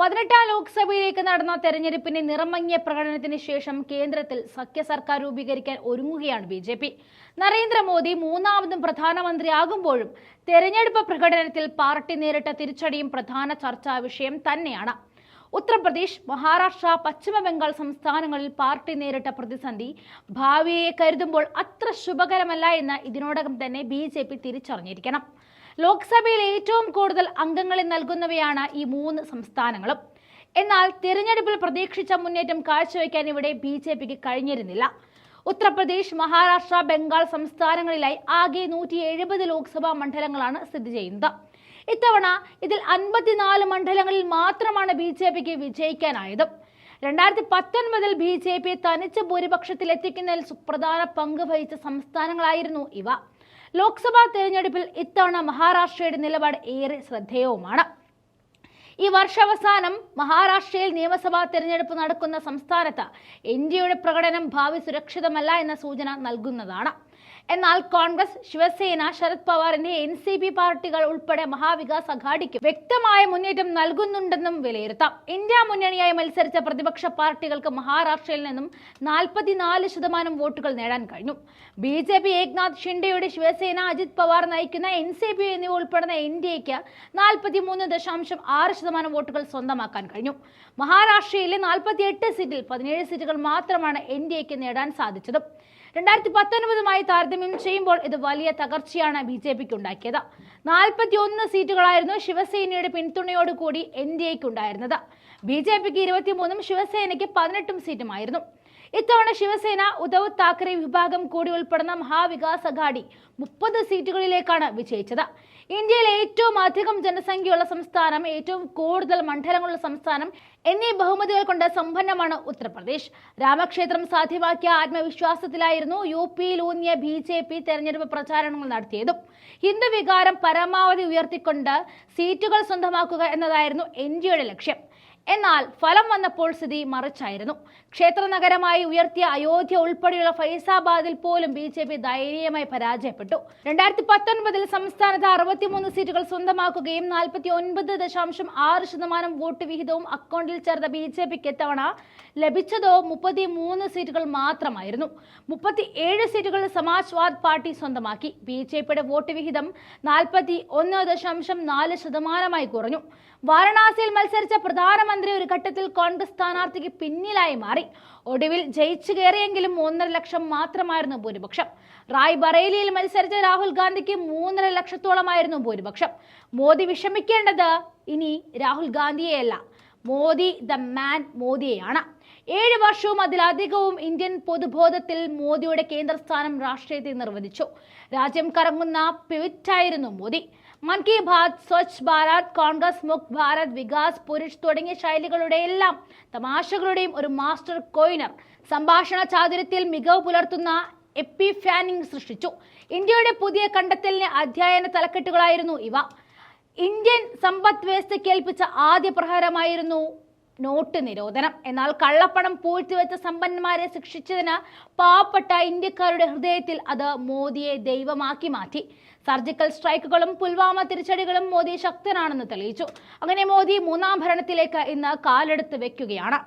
പതിനെട്ടാം ലോക്സഭയിലേക്ക് നടന്ന തെരഞ്ഞെടുപ്പിന്റെ നിറമങ്ങിയ പ്രകടനത്തിന് ശേഷം കേന്ദ്രത്തിൽ സഖ്യ സർക്കാർ രൂപീകരിക്കാൻ ഒരുങ്ങുകയാണ് ബി ജെ പി. നരേന്ദ്രമോദി മൂന്നാമതും പ്രധാനമന്ത്രിയാകുമ്പോഴും തെരഞ്ഞെടുപ്പ് പ്രകടനത്തിൽ പാർട്ടി നേരിട്ട തിരിച്ചടിയും പ്രധാന ചർച്ചാ വിഷയം തന്നെയാണ്. ഉത്തർപ്രദേശ് മഹാരാഷ്ട്ര പശ്ചിമ ബംഗാൾ സംസ്ഥാനങ്ങളിൽ പാർട്ടി നേരിട്ട പ്രതിസന്ധി ഭാവിയെ കരുതുമ്പോൾ അത്ര ശുഭകരമല്ല എന്ന് ഇതിനോടകം തന്നെ ബി തിരിച്ചറിഞ്ഞിരിക്കണം. ലോക്സഭയിൽ ഏറ്റവും കൂടുതൽ അംഗങ്ങളെ നൽകുന്നവയാണ് ഈ മൂന്ന് സംസ്ഥാനങ്ങളും. എന്നാൽ തിരഞ്ഞെടുപ്പിൽ പ്രതീക്ഷിച്ച മുന്നേറ്റം കാഴ്ചവെക്കാൻ ഇവിടെ ബി ജെ പിക്ക് കഴിഞ്ഞിരുന്നില്ല. ഉത്തർപ്രദേശ് മഹാരാഷ്ട്ര ബംഗാൾ സംസ്ഥാനങ്ങളിലായി ആകെ നൂറ്റി എഴുപത് ലോക്സഭാ മണ്ഡലങ്ങളാണ് സ്ഥിതി ചെയ്യുന്നത്. ഇത്തവണ ഇതിൽ അൻപത്തിനാല് മണ്ഡലങ്ങളിൽ മാത്രമാണ് ബി ജെ പിക്ക് വിജയിക്കാനായത്. രണ്ടായിരത്തി പത്തൊൻപതിൽ ബി ജെ പി തനിച്ച് ഭൂരിപക്ഷത്തിലെത്തിക്കുന്നതിൽ സുപ്രധാന പങ്ക് വഹിച്ച സംസ്ഥാനങ്ങളായിരുന്നു ഇവ. ലോക്സഭാ തെരഞ്ഞെടുപ്പിൽ ഇത്തവണ മഹാരാഷ്ട്രയുടെ നിലപാട് ഏറെ ശ്രദ്ധേയവുമാണ്. ഈ വർഷാവസാനം മഹാരാഷ്ട്രയിൽ നിയമസഭാ തെരഞ്ഞെടുപ്പ് നടക്കുന്ന സംസ്ഥാനത്ത് ഇന്ത്യയുടെ പ്രകടനം ഭാവി സുരക്ഷിതമല്ല എന്ന സൂചന നൽകുന്നതാണ്. എന്നാൽ കോൺഗ്രസ് ശിവസേന ശരത് പവാറിന്റെ എൻ സി പി പാർട്ടികൾ ഉൾപ്പെടെ മഹാവികാസ് അഘാടിക്ക് വ്യക്തമായ മുന്നേറ്റം നൽകുന്നുണ്ടെന്നും വിലയിരുത്താം. ഇന്ത്യ മുന്നണിയായി മത്സരിച്ച പ്രതിപക്ഷ പാർട്ടികൾക്ക് മഹാരാഷ്ട്രയിൽ നിന്നും നാൽപ്പത്തിനാല് ശതമാനം വോട്ടുകൾ നേടാൻ കഴിഞ്ഞു. ബി ജെ പി ഏക്നാഥ് ഷിൻഡെയുടെ ശിവസേന അജിത് പവാർ നയിക്കുന്ന എൻ സി പി എന്നിവ ഉൾപ്പെടുന്ന എൻ ഡി എക്ക് നാൽപ്പത്തിമൂന്ന് ദശാംശം ആറ് ശതമാനം വോട്ടുകൾ സ്വന്തമാക്കാൻ കഴിഞ്ഞു. മഹാരാഷ്ട്രയിലെ നാൽപ്പത്തി എട്ട് സീറ്റിൽ പതിനേഴ് സീറ്റുകൾ മാത്രമാണ് എൻ ഡി എക്ക് നേടാൻ സാധിച്ചത്. രണ്ടായിരത്തി പത്തൊൻപതുമായി താരതമ്യം ചെയ്യുമ്പോൾ ഇത് വലിയ തകർച്ചയാണ് ബി ജെ പിക്ക് ഉണ്ടാക്കിയത് നാൽപ്പത്തി ഒന്ന് സീറ്റുകളായിരുന്നു ശിവസേനയുടെ പിന്തുണയോടുകൂടി എൻ ഡി എക്ക് ഉണ്ടായിരുന്നത് ബി ജെ പിക്ക് ഇരുപത്തിമൂന്നും ശിവസേനയ്ക്ക് പതിനെട്ടും സീറ്റുമായിരുന്നു. ഇത്തവണ ശിവസേന ഉദ്ധവ് താക്കറെ വിഭാഗം കൂടി ഉൾപ്പെടുന്ന മഹാവികാസ് അഘാടി മുപ്പത് സീറ്റുകളിലേക്കാണ് വിജയിച്ചത്. ഇന്ത്യയിൽ ഏറ്റവും അധികം ജനസംഖ്യയുള്ള സംസ്ഥാനം ഏറ്റവും കൂടുതൽ മണ്ഡലങ്ങളുള്ള സംസ്ഥാനം എന്നീ ബഹുമതികൾ കൊണ്ട് സമ്പന്നമാണ് ഉത്തർപ്രദേശ്. രാമക്ഷേത്രം സാധ്യമാക്കിയ ആത്മവിശ്വാസത്തിലായിരുന്നു യു പിയിൽ ഊന്നിയ ബി ജെ പി തെരഞ്ഞെടുപ്പ് പ്രചാരണങ്ങൾ നടത്തിയതും. ഹിന്ദു വികാരം പരമാവധി ഉയർത്തിക്കൊണ്ട് സീറ്റുകൾ സ്വന്തമാക്കുക എന്നതായിരുന്നു എൻ ലക്ഷ്യം. എന്നാൽ ഫലം വന്നപ്പോൾ സ്ഥിതി മറിച്ചായിരുന്നു. ക്ഷേത്ര നഗരമായി ഉയർത്തിയ അയോധ്യ ഉൾപ്പെടെയുള്ള ഫൈസാബാദിൽ പോലും ബി ജെ പി ദയനീയമായി പരാജയപ്പെട്ടു. രണ്ടായിരത്തി പത്തൊൻപതിൽ സംസ്ഥാനത്ത് അറുപത്തിമൂന്ന് സീറ്റുകൾ സ്വന്തമാക്കുകയും നാൽപ്പത്തി ഒൻപത് ദശാംശം ആറ് ശതമാനം വോട്ട് വിഹിതവും അക്കൗണ്ടിൽ ചേർത്ത ബി ജെ പിക്ക് ഇത്തവണ ലഭിച്ചതോ മുപ്പത്തി മൂന്ന് സീറ്റുകൾ മാത്രമായിരുന്നു. മുപ്പത്തി ഏഴ് സീറ്റുകൾ സമാജ്വാദ് പാർട്ടി സ്വന്തമാക്കി. ബി ജെ പിയുടെ വോട്ട് വിഹിതം നാൽപ്പത്തി ഒന്ന് ദശാംശം നാല് ശതമാനമായി കുറഞ്ഞു. വാരണാസിയിൽ മത്സരിച്ച പ്രധാനമന്ത്രി ഒരു ഘട്ടത്തിൽ കോൺഗ്രസ് സ്ഥാനാർത്ഥിക്ക് പിന്നിലായി മാറി. ഒടുവിൽ ജയിച്ചു കയറിയെങ്കിലും മൂന്നര ലക്ഷം മാത്രമായിരുന്നു ഭൂരിപക്ഷം. റായ് ബറേലിയിൽ മത്സരിച്ച രാഹുൽ ഗാന്ധിക്ക് മൂന്നര ലക്ഷത്തോളമായിരുന്നു ഭൂരിപക്ഷം. മോദി വിഷമിക്കേണ്ടത് ഇനി രാഹുൽ ഗാന്ധിയെയല്ല. മോദി ദ മാൻ മോദിയെയാണ്. ഏഴ് വർഷവും അതിലധികവും ഇന്ത്യൻ പൊതുബോധത്തിൽ മോദിയുടെ കേന്ദ്രസ്ഥാനം രാഷ്ട്രീയത്തെ നിർവഹിച്ചു രാജ്യം കറങ്ങുന്ന പിവിറ്റായിരുന്നു മോദി. മൻ കി ബാത് സ്വച്ഛ് ഭാരത് കോൺഗ്രസ് മുഖ് ഭാരത് വികാസ് പുരുഷ് തുടങ്ങിയ ശൈലികളുടെ എല്ലാം തമാശകളുടെയും ഒരു മാസ്റ്റർ കോയിനർ. സംഭാഷണ ചാതുര്യത്തിൽ മികവ് പുലർത്തുന്ന എപ്പി ഫാനിങ് സൃഷ്ടിച്ചു. ഇന്ത്യയുടെ പുതിയ കണ്ടെത്തലിന് അധ്യയന തലക്കെട്ടുകളായിരുന്നു ഇവ. ഇന്ത്യൻ സമ്പദ് വ്യവസ്ഥയ്ക്ക് ഏൽപ്പിച്ച ആദ്യ പ്രഹരമായിരുന്നു നോട്ട് നിരോധനം. എന്നാൽ കള്ളപ്പണം പൂഴ്ത്തിവെച്ച സമ്പന്നന്മാരെ ശിക്ഷിച്ചതിന് പാവപ്പെട്ട ഇന്ത്യക്കാരുടെ ഹൃദയത്തിൽ അത് മോദിയെ ദൈവമാക്കി മാറ്റി. സർജിക്കൽ സ്ട്രൈക്കുകളും പുൽവാമ തിരിച്ചടികളും മോദി ശക്തനാണെന്ന് തെളിയിച്ചു. അങ്ങനെ മോദി മൂന്നാം ഭരണത്തിലേക്ക് ഇന്ന് കാലെടുത്ത് വെക്കുകയാണ്.